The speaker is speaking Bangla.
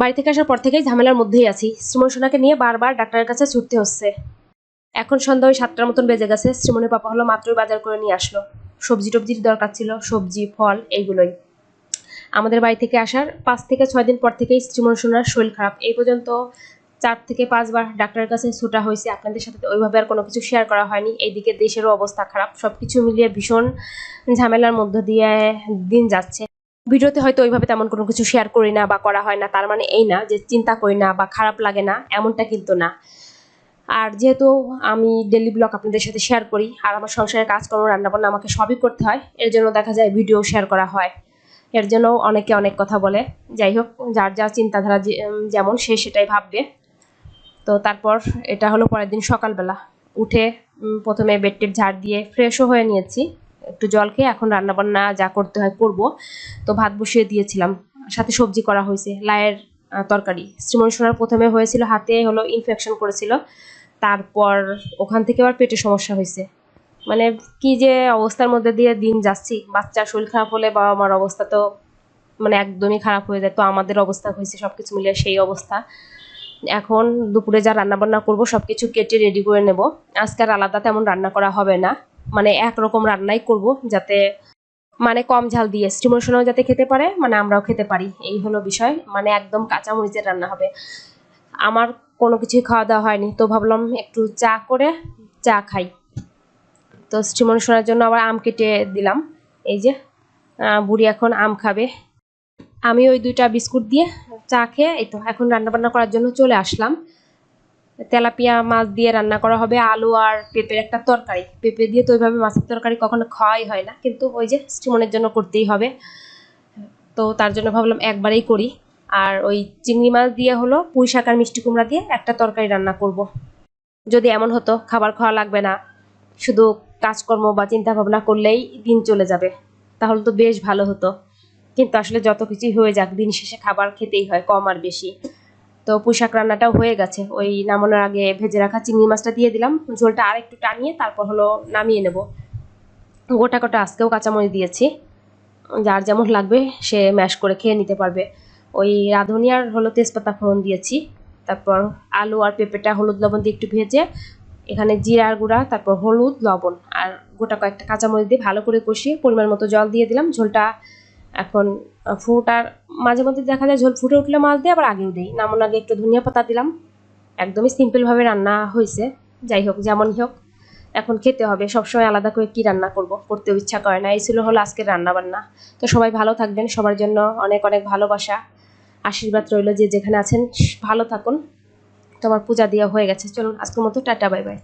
বাড়ি থেকে আসার পর থেকেই ঝামেলার মধ্যেই আছি। শ্রীমন সোনাকে নিয়ে বারবার ডাক্তারের কাছে ছুটতে হচ্ছে। এখন সন্ধ্যা ওই সাতটার মতন বেজে গেছে। শ্রীমনের পাপা হলো মাত্রই বাজার করে নিয়ে আসলো। সবজি টবজির দরকার ছিল, সবজি, ফল এইগুলোই। আমাদের বাড়ি থেকে আসার পাঁচ থেকে ছয় দিন পর থেকেই শ্রীমন সোনার শরীর খারাপ। এই পর্যন্ত চার থেকে পাঁচবার ডাক্তারের কাছে ছোটা হয়েছে। আপনাদের সাথে ওইভাবে আর কোনো কিছু শেয়ার করা হয়নি। এইদিকে দেশেরও অবস্থা খারাপ। সব কিছু মিলিয়ে ভীষণ ঝামেলার মধ্য দিয়ে দিন যাচ্ছে। ভিডিওতে হয়তো ওইভাবে তেমন কোনো কিছু শেয়ার করি না বা করা হয় না। তার মানে এই না যে চিন্তা করি না বা খারাপ লাগে না, এমনটা কিন্তু না। আর যেহেতু আমি ডেলি ব্লগ আপনাদের সাথে শেয়ার করি, আর আমার সংসারের কাজকর্ম, রান্নাবান্না আমাকে সবই করতে হয়, এর জন্য দেখা যায় ভিডিও শেয়ার করা হয়। এর জন্য অনেকে অনেক কথা বলে। যাই হোক, যার যা চিন্তাধারা যেমন সে সেটাই ভাববে। তো তারপর এটা হলো পরের দিন সকালবেলা। উঠে প্রথমে বেডটেড ঝাড় দিয়ে ফ্রেশও হয়ে নিয়েছি। একটু জল খেয়ে এখন রান্নাবান্না যা করতে হয় করব। তো ভাত বসিয়ে দিয়েছিলাম। সাথে সবজি করা হয়েছে লায়ের তরকারি। শ্রীমন সোনার প্রথমে হয়েছিল হাতে হলো ইনফেকশন করেছিল। তারপর ওখান থেকে আবার পেটে সমস্যা হয়েছে। মানে কি যে অবস্থার মধ্যে দিয়ে দিন যাচ্ছি। বাচ্চার শরীর খারাপ হলে বাবা মার অবস্থা তো মানে একদমই খারাপ হয়ে যায়। তো আমাদের অবস্থা হয়েছে সব কিছু মিলিয়ে সেই অবস্থা। এখন দুপুরে যা রান্না বান্না করব সব কিছু কেটে রেডি করে নেব। আজকে আর আলাদা তেমন রান্না করা হবে না। মানে একরকম রান্নাই করব যাতে মানে কম ঝাল দিয়ে স্টিমর সোনাও যাতে খেতে পারে মানে আমরাও খেতে পারি। এই হলো বিষয় মানে একদম কাঁচা মরিচের রান্না হবে। আমার কোনো কিছুই খাওয়া দাওয়া হয়নি, তো ভাবলাম একটু চা করে চা খাই। তো স্টিমন সোনার জন্য আবার আম কেটে দিলাম। এই যে বুড়ি এখন আম খাবে। আমি ওই দুইটা বিস্কুট দিয়ে চা খেয়ে এই তো এখন রান্না বান্না করার জন্য চলে আসলাম। তেলাপিয়া মাছ দিয়ে রান্না করা হবে, আলু আর পেঁপের একটা তরকারি। পেঁপে দিয়ে তো ওইভাবে মাছের তরকারি কখনো খাওয়াই হয় না, কিন্তু ওই যে স্টিমনের জন্য করতেই হবে। তো তার জন্য ভাবলাম একবারেই করি। আর ওই চিংড়ি মাছ দিয়ে হলো পুঁই শাক আর মিষ্টি কুমড়া দিয়ে একটা তরকারি রান্না করব। যদি এমন হতো, খাবার খাওয়া লাগবে না। শুধু কাজকর্ম বা চিন্তা ভাবনা করলেই দিন চলে যাবে। তাহলে তো বেশ ভালো হতো। কিন্তু আসলে যত কিছুই হয়ে যাক, দিন শেষে খাবার খেতেই হয়, কম আর বেশি। তো পুঁইশাক রান্নাটাও হয়ে গেছে। ওই নামানোর আগে ভেজে রাখা চিংড়ি মাছটা দিয়ে দিলাম। ঝোলটা আর একটু টানিয়ে তারপর হলো নামিয়ে নেব। গোটা গোটা আজকেও কাঁচামরিচ দিয়েছি। যার যেমন লাগবে সে ম্যাশ করে খেয়ে নিতে পারবে। ওই রাঁধুনি আর হলো তেজপাতা ফোড়ন দিয়েছি। তারপর আলু আর পেঁপেটা, হলুদ লবণ দিয়ে একটু ভেজে এখানে জিরার গুঁড়া, তারপর হলুদ লবণ আর গোটা কয়েকটা কাঁচামরিচ দিয়ে ভালো করে কষিয়ে পরিমাণ মতো জল দিয়ে দিলাম। ঝোলটা এখন ফুটার মাঝে মধ্যে দেখা যায় ঝোল ফুটে উঠলে মাছ দিয়ে আবার আগেও দিই। নামন আগে একটু ধনিয়া পাতা দিলাম। একদমই সিম্পলভাবে রান্না হয়েছে। যাই হোক, যেমনই হোক, এখন খেতে হবে। সবসময় আলাদা করে কি রান্না করব? করতেও ইচ্ছা করে না। এই ছিল হলো আজকের রান্না বান্না তো সবাই ভালো থাকবেন। সবার জন্য অনেক অনেক ভালোবাসা। আশীর্বাদ রইল যে যেখানে আছেন, ভালো থাকুন। তোমার পূজা দেওয়া হয়ে গেছে। চলুন, আজকের মতো টাটা, বাই বাই।